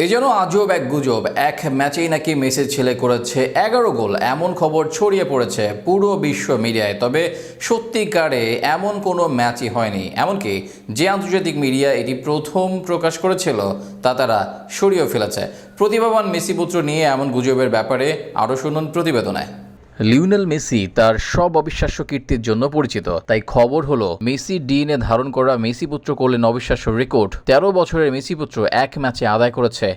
এ যেন আজব এক গুজব। এক ম্যাচেই নাকি মেসির ছেলে করেছে এগারো গোল। এমন খবর ছড়িয়ে পড়েছে পুরো বিশ্ব মিডিয়ায়। তবে সত্যিকারে এমন কোনো ম্যাচই হয়নি। এমনকি যে আন্তর্জাতিক মিডিয়া এটি প্রথম প্রকাশ করেছিল, তা তারা সরিয়ে ফেলেছে। প্রতিভাবান মেসি পুত্র নিয়ে এমন গুজবের ব্যাপারে আরও শুনুন প্রতিবেদনে। লিওনেল মেসি তার সব অবিশ্বাস্য কীর্তির জন্য পরিচিত। তাই খবর হলো, মেসি ডিএনএ ধারণ করা মেসি পুত্র করলেন অবিশ্বাস্য রেকর্ড। তেরো বছরের মেসি পুত্র এক ম্যাচে আদায় করেছে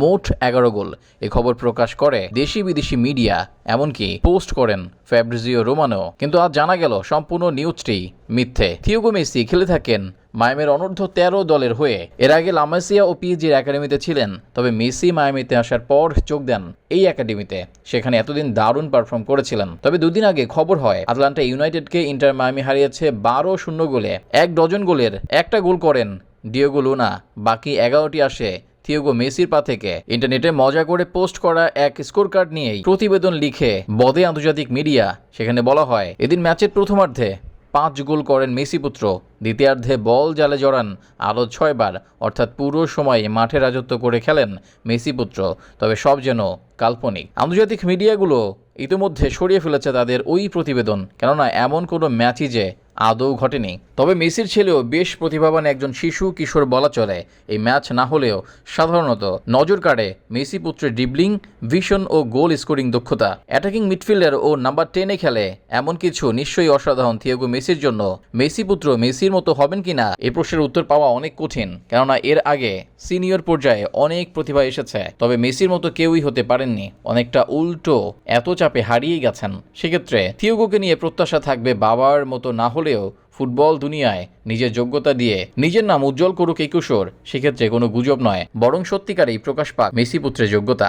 মোট এগারো গোল। এ খবর প্রকাশ করে দেশি বিদেশি মিডিয়া, এমনকি পোস্ট করেন ফ্যাব্রিজিও রোমানো। কিন্তু আজ জানা গেল, সম্পূর্ণ নিউজটি মিথ্যে। থিওগো মেসি খেলে থাকেন মায়ামের অনূর্ধ্ব তেরো দলের হয়ে এর আগে লামাসিয়া ও পিএজির একাডেমিতে ছিলেন, তবে মেসি মায়ামিতে আসার পর যোগ দেন এই একাডেমিতে। সেখানে এতদিন দারুণ পারফর্ম করেছিলেন। তবে দুদিন আগে খবর হয়, আটলান্টা ইউনাইটেডকে ইন্টার মায়ামি হারিয়েছে বারো শূন্য গোলে, এক ডজন গোলের একটা গোল করেন ডিওগো লুনা। বাকি এগারোটি আসে থিওগো মেসির পা থেকে। ইন্টারনেটে মজা করে পোস্ট করা এক স্কোর কার্ড নিয়েই প্রতিবেদন লিখে বদে আন্তর্জাতিক মিডিয়া, সেখানে বলা হয়, এদিন ম্যাচের প্রথমার্ধে পাঁচ গোল করেন মেসি পুত্র। দ্বিতীয়ার্ধে বল জালে জড়ান আরও ছয়বার অর্থাৎ পুরো সময় মাঠে রাজত্ব করে খেলেন মেসি পুত্র। তবে সব যেন কাল্পনিক। আন্তর্জাতিক মিডিয়াগুলো ইতিমধ্যে সরিয়ে ফেলেছে তাদের ওই প্রতিবেদন, কেননা এমন কোনো ম্যাচই যে আদৌ ঘটেনি। তবে মেসির ছেলেও বেশ প্রতিভাবান একজন শিশু কিশোর বলা চলে। এই ম্যাচ না হলেও সাধারণত নজর কাড়ে মেসি পুত্রের ডিবলিং ভিশন ও গোল স্কোরিং দক্ষতা। অ্যাটাকিং মিডফিল্ডার ও নাম্বার টেনে খেলে। এমন কিছু নিশ্চয়ই অসাধারণ থিয়াগো মেসির জন্য। মেসি পুত্র মেসির মতো হবেন কিনা এ প্রশ্নের উত্তর পাওয়া অনেক কঠিন। কেননা এর আগে সিনিয়র পর্যায়ে অনেক প্রতিভা এসেছে। তবে মেসির মতো কেউই হতে পারেননি। অনেকটা উল্টো এত চাপে হারিয়ে গেছেন। সেক্ষেত্রে থিওগোকে নিয়ে প্রত্যাশা থাকবে বাবার মতো না হলেও ফুটবল দুনিয়ায় নিজের যোগ্যতা দিয়ে নিজের নাম উজ্জ্বল করুক এই সেক্ষেত্রে কোনো গুজব নয়। বরং সত্যিকারেই প্রকাশ পাক মেসি পুত্রের যোগ্যতা।